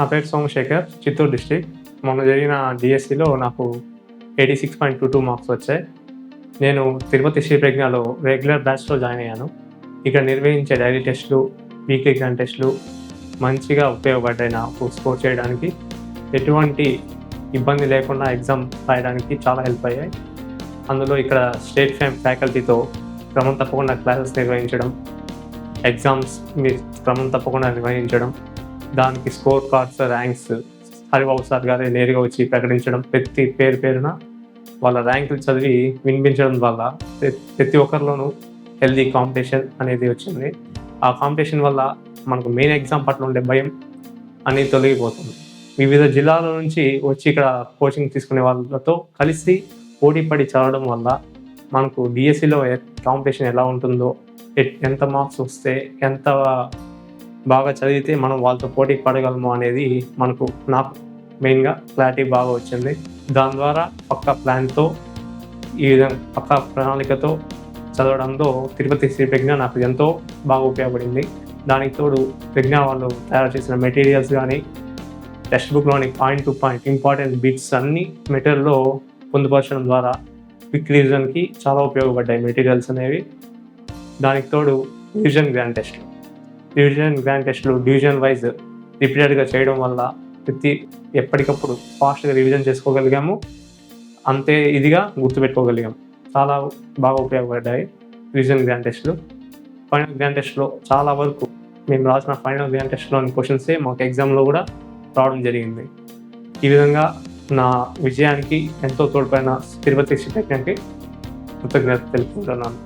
నా పేరు సోమశేఖర్ చిత్తూరు డిస్టిక్ మొన్న జరిగిన డిఎస్సిలో నాకు eighty six point two two marks వచ్చాయి. నేను తిరుపతి శ్రీ ప్రజ్ఞలో రెగ్యులర్ బ్యాచ్లో జాయిన్ అయ్యాను. ఇక్కడ నిర్వహించే డైలీ టెస్టులు వీక్లీ గ్రాండ్ టెస్టులు మంచిగా ఉపయోగపడ్డాయి నాకు స్కోర్ చేయడానికి. ఎటువంటి ఇబ్బంది లేకుండా ఎగ్జామ్ రాయడానికి చాలా హెల్ప్ అయ్యాయి. అందులో ఇక్కడ స్టేట్ ఫ్యామ్ ఫ్యాకల్టీతో క్రమం తప్పకుండా క్లాసెస్ నిర్వహించడం ఎగ్జామ్స్ మీరు క్రమం తప్పకుండా నిర్వహించడం దానికి score cards ranks Haribabu sir గారే నేరుగా వచ్చి ప్రకటించడం ప్రతి పేరు పేరున వాళ్ళ ర్యాంకులు చదివి వినిపించడం వల్ల ప్రతి ఒక్కరిలోనూ హెల్దీ కాంపిటీషన్ అనేది వచ్చింది. ఆ కాంపిటీషన్ వల్ల మనకు మెయిన్ ఎగ్జామ్ పట్ల ఉండే భయం అనేది తొలగిపోతుంది. వివిధ జిల్లాల నుంచి వచ్చి ఇక్కడ కోచింగ్ తీసుకునే వాళ్ళతో కలిసి పోటీ పడి చదవడం వల్ల మనకు డిఎస్సిలో కాంపిటీషన్ ఎలా ఉంటుందో ఎంత మార్క్స్ వస్తే ఎంత బాగా చదివితే మనం వాళ్ళతో పోటీ పడగలము అనేది మనకు నాకు మెయిన్గా క్లారిటీ బాగా వచ్చింది. దాని ద్వారా పక్క ప్లాన్తో ఈ విధంగా పక్క ప్రణాళికతో చదవడంలో తిరుపతి శ్రీ ప్రజ్ఞ నాకు ఎంతో బాగా ఉపయోగపడింది. దానికి తోడు ప్రజ్ఞ వాళ్ళు తయారు చేసిన మెటీరియల్స్ కానీ text బుక్లోని point to point important bits అన్ని మెటీరియల్లో పొందుపరచడం ద్వారా క్విక్ రివిజన్కి చాలా ఉపయోగపడ్డాయి మెటీరియల్స్ అనేవి. దానికి తోడు revision grand test division grand టెస్ట్లు డివిజన్ వైజ్ రిపీటెడ్గా చేయడం వల్ల ప్రతి ఎప్పటికప్పుడు ఫాస్ట్గా రివిజన్ చేసుకోగలిగాము. అంతే ఇదిగా గుర్తుపెట్టుకోగలిగాము చాలా బాగా ఉపయోగపడ్డాయి రివిజన్ గ్రాండ్ టెస్ట్లు ఫైనల్ గ్రాండ్ టెస్ట్లో చాలా వరకు మేము రాసిన ఫైనల్ గ్రాండ్ టెస్ట్లోని క్వశ్చన్సే మాకు ఎగ్జామ్లో కూడా రావడం జరిగింది. ఈ విధంగా నా విజయానికి ఎంతో తోడ్పడిన తిరుపతి శిక్షకి కృతజ్ఞత తెలుపుకుంటున్నాను.